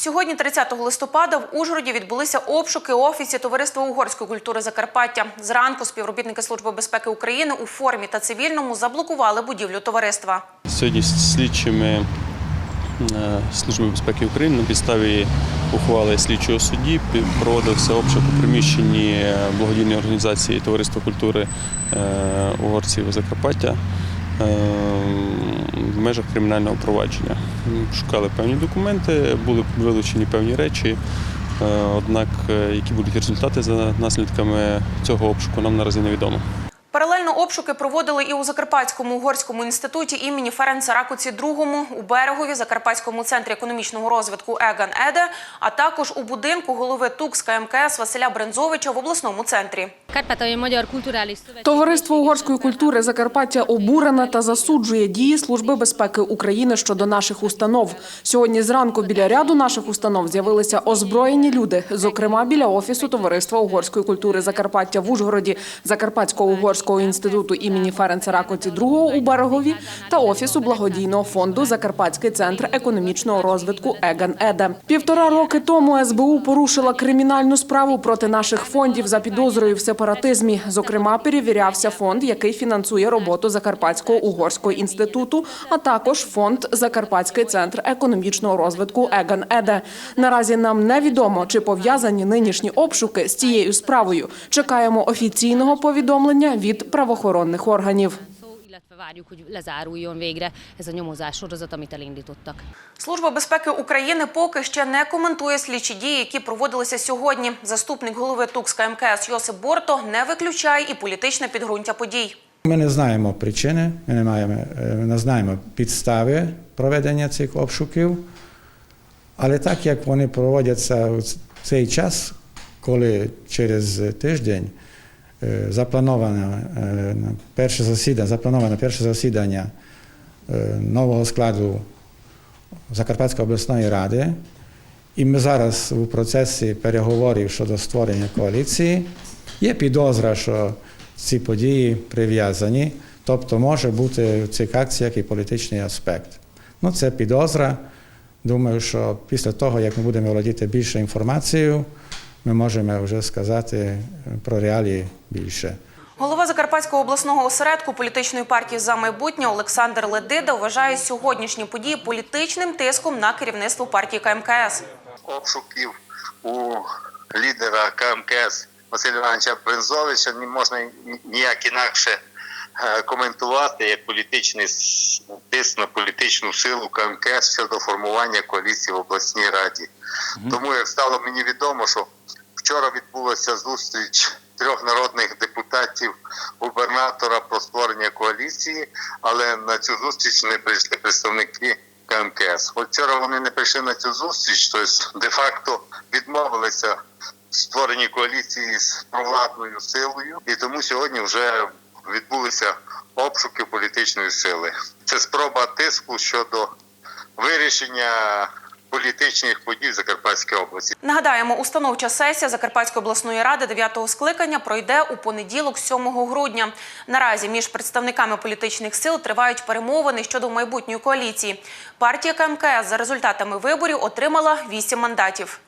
Сьогодні, 30 листопада, в Ужгороді відбулися обшуки офісі Товариства угорської культури Закарпаття. Зранку співробітники Служби безпеки України у формі та цивільному заблокували будівлю товариства. Сьогодні слідчими е, Служби безпеки України на підставі ухвали слідчого судді проводився обшук у приміщенні е, благодійної організації Товариства культури е, угорців Закарпаття в межах кримінального провадження. Шукали певні документи, були вилучені певні речі. е, Однак, е, які будуть результати за наслідками цього обшуку, нам наразі невідомо. Паралельно обшуки проводили і у Закарпатському угорському інституті імені Ференца Ракуці II, у Берегові, Закарпатському центрі економічного розвитку Еган Еде, а також у будинку голови ТУКС МКС Василя Брензовича в обласному центрі. Товариство угорської культури Закарпаття обурене та засуджує дії Служби безпеки України щодо наших установ. Сьогодні зранку біля ряду наших установ з'явилися озброєні люди, зокрема біля офісу Товариства угорської культури Закарпаття в Ужгороді, Закарпатського угорського інституту імені Ференца Ракоці II у Берегові та офісу благодійного фонду Закарпатський центр економічного розвитку Еган Еде. Півтора роки тому СБУ порушила кримінальну справу проти наших фондів за підозрою в сепаратизмі. Зокрема, перевірявся фонд, який фінансує роботу Закарпатського угорського інституту, а також фонд Закарпатський центр економічного розвитку Еган Еде. Наразі нам невідомо, чи пов'язані нинішні обшуки з цією справою. Чекаємо офіційного повідомлення від правоохоронних органів. Служба безпеки України поки ще не коментує слідчі дії, які проводилися сьогодні. Заступник голови ТУКС МКС Йосип Борто не виключає і політичне підґрунтя подій. Ми не знаємо причини, ми не, маємо, е, не знаємо підстави проведення цих обшуків, але так як вони проводяться в цей час, коли через тиждень заплановане е, перше засідання, заплановане перше засідання е, нового складу Закарпатської обласної ради, і ми зараз у процесі переговорів щодо створення коаліції, є підозра, що ці події прив'язані, тобто може бути в цих акціях і політичний аспект. Ну, це підозра. Думаю, що після того, як ми будемо володіти більше інформацією, ми можемо вже сказати про реалії більше. Голова Закарпатського обласного осередку політичної партії за майбутнє Олександр Ледида вважає сьогоднішні події політичним тиском на керівництво партії КМКС. обшуків у лідера КМКС Василя Івановича Брензовича не можна ніяк інакше е, коментувати як політичний тиск на політичну силу КМКС щодо формування коаліції в обласній раді. Тому як стало мені відомо, що вчора відбулася зустріч трьох народних депутатів губернатора про створення коаліції, але на цю зустріч не прийшли представники КМКС. Вчора вони не прийшли на цю зустріч, тобто де-факто відмовилися в створенні коаліції з провладною силою, і тому сьогодні вже відбулися обшуки політичної сили. Це спроба тиску щодо вирішення політичних подій в Закарпатській області. Нагадаємо, установча сесія Закарпатської обласної ради 9-го скликання пройде у понеділок, 7 грудня. Наразі між представниками політичних сил тривають перемовини щодо майбутньої коаліції. Партія КМКС за результатами виборів отримала 8 мандатів.